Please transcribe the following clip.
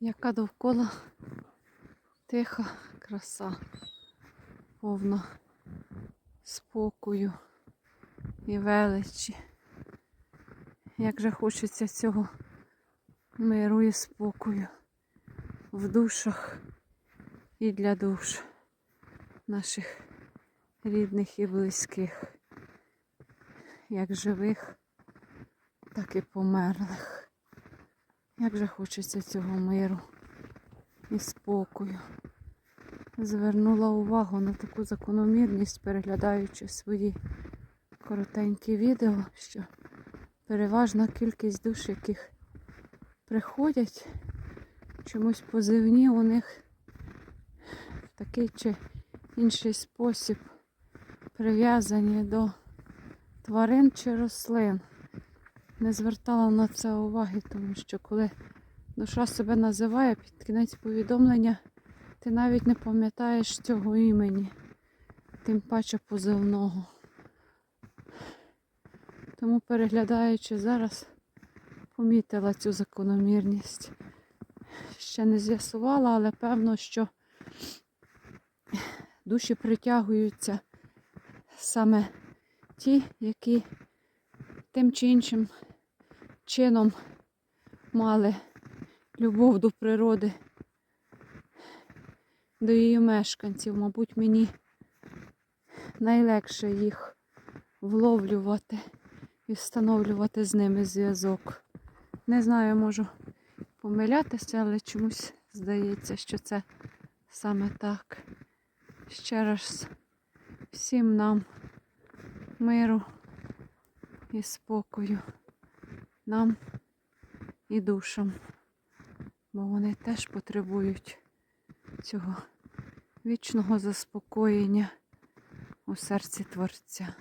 Яка довкола тиха краса, повна спокою і величі. Як же хочеться цього миру і спокою в душах і для душ наших рідних і близьких, як живих, так і померлих. Як же хочеться цього миру і спокою. Звернула увагу на таку закономірність, переглядаючи свої коротенькі відео, що переважна кількість душ, яких приходять, чомусь позивні у них в такий чи інший спосіб прив'язані до тварин чи рослин. Не звертала на це уваги, тому що коли душа себе називає під кінець повідомлення, ти навіть не пам'ятаєш цього імені, тим паче позивного. Тому переглядаючи зараз, помітила цю закономірність. Ще не з'ясувала, але певно, що душі притягуються саме ті, які тим чи іншим чином мали любов до природи, до її мешканців. Мабуть, мені найлегше їх вловлювати і встановлювати з ними зв'язок. Не знаю, можу помилятися, але чомусь здається, що це саме так. Ще раз всім нам миру і спокою, нам і душам, бо вони теж потребують цього вічного заспокоєння у серці Творця.